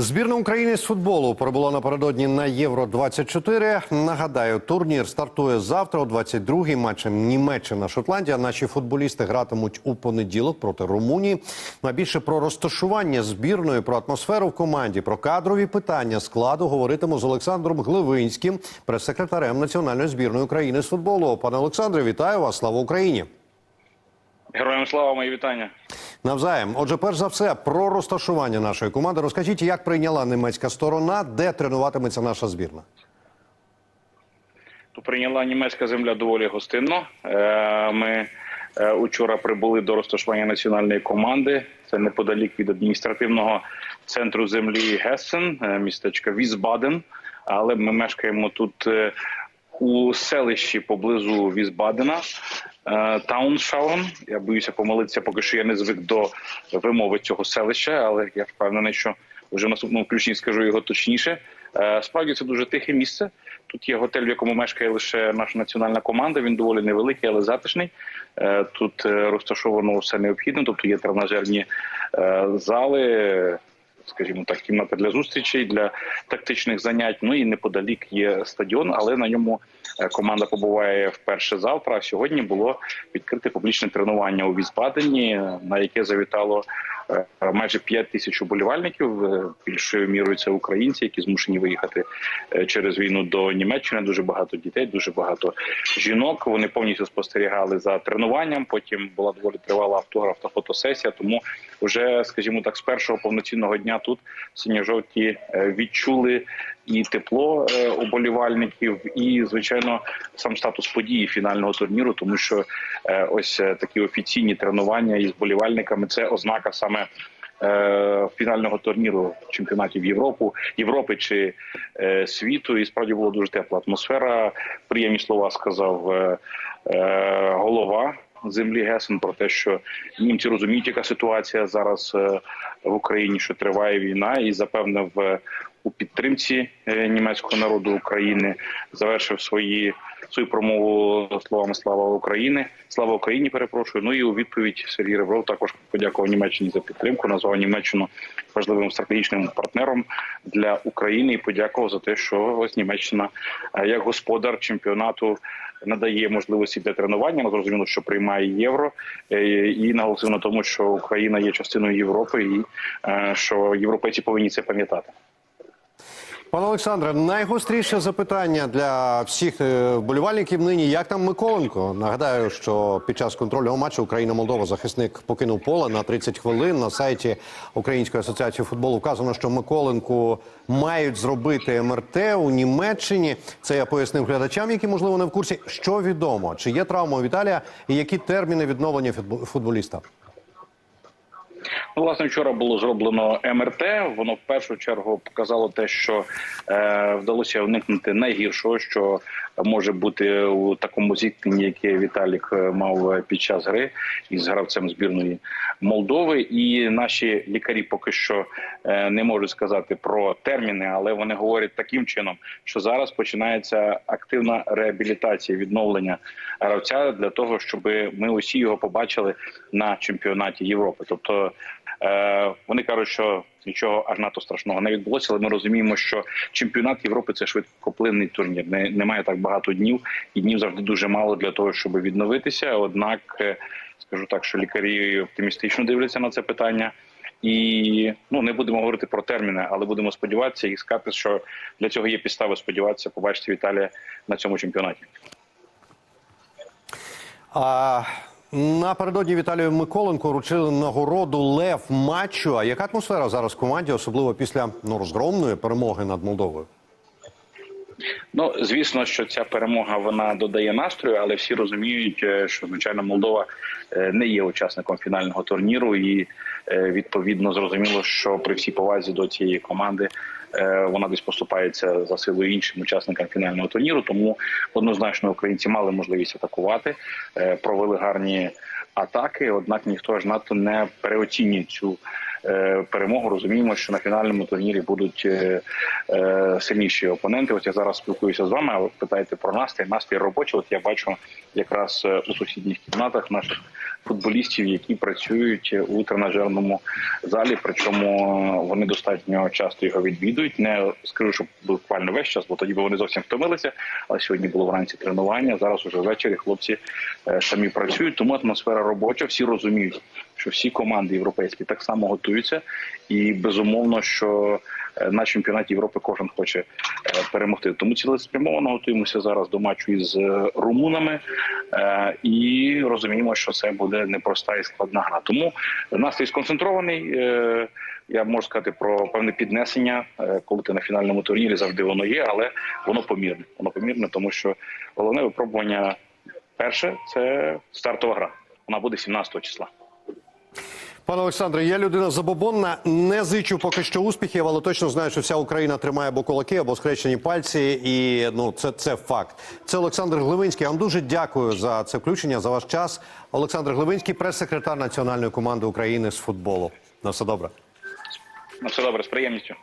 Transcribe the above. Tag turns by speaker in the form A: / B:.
A: Збірна України з футболу пробула напередодні на Євро 24 Нагадаю, турнір стартує завтра о 22-й матчем Німеччина Шотландія. Наші футболісти гратимуть у понеділок проти Румунії. А більше про розташування збірної, про атмосферу в команді, про кадрові питання складу говоритиму з Олександром Гливинським, прес-секретарем національної збірної України з футболу. Пане Олександре, вітаю вас! Слава Україні!
B: Героям слава, мої вітання.
A: Навзаєм. Отже, перш за все, про розташування нашої команди. Розкажіть, як прийняла німецька сторона, де тренуватиметься наша збірна?
B: Прийняла німецька земля доволі гостинно. Е, Ми е, учора прибули до розташування національної команди. Це неподалік від адміністративного центру землі Гессен, е, містечка Візбаден. Але ми мешкаємо тут у селищі поблизу Візбадена. Е, Тауншаун. Я боюся помилитися, поки що я не звик до вимови цього селища, але я впевнений, що вже в наступному включенні скажу його точніше. Е, Справді це дуже тихе місце. Тут є готель, в якому мешкає лише наша національна команда. Він доволі невеликий, але затишний. Е, Тут розташовано все необхідне. Тобто є тренажерні зали, скажімо так, кімната для зустрічей, для тактичних занять. Ну і неподалік є стадіон, але на ньому е, команда побуває вперше завтра. А сьогодні було відкрите публічне тренування у Візбадені, на яке завітало майже 5 тисяч уболівальників. Е, Більшою мірою це українці, які змушені виїхати е, через війну до Німеччини. Дуже багато дітей, дуже багато жінок. Вони повністю спостерігали за тренуванням. Потім була доволі тривала автограф та фотосесія. Тому вже, скажімо так, з першого повноцінного дня тут синьо-жовті е, відчули і тепло е, уболівальників, і звичайно сам статус події фінального турніру, тому що е, ось е, такі офіційні тренування із болівальниками це ознака саме. Фінального турніру чемпіонатів Європи, Європи чи е, світу, і справді була дуже тепла атмосфера. Приємні слова сказав е, голова землі Гесен про те, що німці розуміють, яка ситуація зараз е, в Україні, що триває війна, і запевнив у підтримці е, німецького народу України, завершив свої свою промову словами Слава Україні, слава Україні. Перепрошую. Ну і у відповідь Сергій Ребров також подякував Німеччині за підтримку. Назвав Німеччину важливим стратегічним партнером для України і подякував за те, що ось Німеччина е, як господар чемпіонату надає можливості для тренування. Ну, зрозуміло, що приймає євро е, і наголосив на тому, що Україна є частиною Європи, і е, що європейці повинні це пам'ятати.
A: Пане Олександре, найгостріше запитання для всіх е, вболівальників нині. Як там Миколенко? Нагадаю, що під час контрольного матчу Україна-Молдова захисник покинув поле на 30 хвилин. На сайті Української асоціації футболу вказано, що Миколенку мають зробити МРТ у Німеччині. Це я пояснив глядачам, які можливо не в курсі. Що відомо? Чи є травма у Віталія і які терміни відновлення футбо- футболіста?
B: Ну, власне, вчора було зроблено МРТ. Воно в першу чергу показало те, що е, вдалося уникнути найгіршого, що може бути у такому зіткненні, яке Віталік е, мав під час гри із гравцем збірної Молдови. І наші лікарі поки що е, не можуть сказати про терміни, але вони говорять таким чином, що зараз починається активна реабілітація, відновлення гравця для того, щоб ми усі його побачили на чемпіонаті Європи. Тобто Е, Вони кажуть, що нічого аж надто страшного не відбулося, але ми розуміємо, що чемпіонат Європи це швидкоплинний турнір. Не немає так багато днів, і днів завжди дуже мало для того, щоб відновитися. Однак е, скажу так, що лікарі оптимістично дивляться на це питання. І ну не будемо говорити про терміни, але будемо сподіватися і сказати, що для цього є підстави сподіватися побачити Віталія на цьому чемпіонаті.
A: Напередодні Віталію Миколенко вручили нагороду Лев матчу. А яка атмосфера зараз в команді, особливо після ну, розгромної перемоги над Молдовою?
B: Ну звісно, що ця перемога вона додає настрою, але всі розуміють, е, що звичайно Молдова е, не є учасником фінального турніру, і відповідно зрозуміло, що при всій повазі до цієї команди е, вона десь поступається за силою іншим учасникам фінального турніру. Тому однозначно українці мали можливість атакувати, е, провели гарні атаки. Однак ніхто ж надто не переоцінює цю е, перемогу. Розуміємо, що на фінальному турнірі будуть е, е, сильніші опоненти. От я зараз спілкуюся з вами. а Ви питаєте про настрій, настрій робочий. От я бачу якраз е, у сусідніх кімнатах наших футболістів, які працюють у тренажерному залі. Причому вони достатньо часто його відвідують. Не скажу, що буквально весь час, бо тоді б вони зовсім втомилися. Але сьогодні було вранці тренування. Зараз уже ввечері хлопці е, самі працюють. Тому атмосфера робоча. Всі розуміють, що всі команди європейські так само готуються, і безумовно, що е, на чемпіонаті Європи кожен хоче е, перемогти. Тому цілеспрямовано готуємося зараз до матчу із е, румунами е, і розуміємо, що це буде непроста і складна гра. Тому настрій сконцентрований. е, Я можу сказати про певне піднесення, е, коли ти на фінальному турнірі завжди воно є, але воно помірне. Воно помірне, тому що головне випробування перше це стартова гра. Вона буде 17 числа.
A: Пане Олександре, я людина забобонна. Не зичу поки що успіхів, але точно знаю, що вся Україна тримає або кулаки, або скрещені пальці. І ну це, це факт. Це Олександр Гливинський. Я вам дуже дякую за це включення, за ваш час. Олександр Гливинський, прес-секретар національної команди України з футболу. На все добре.
B: На все добре, з приємністю.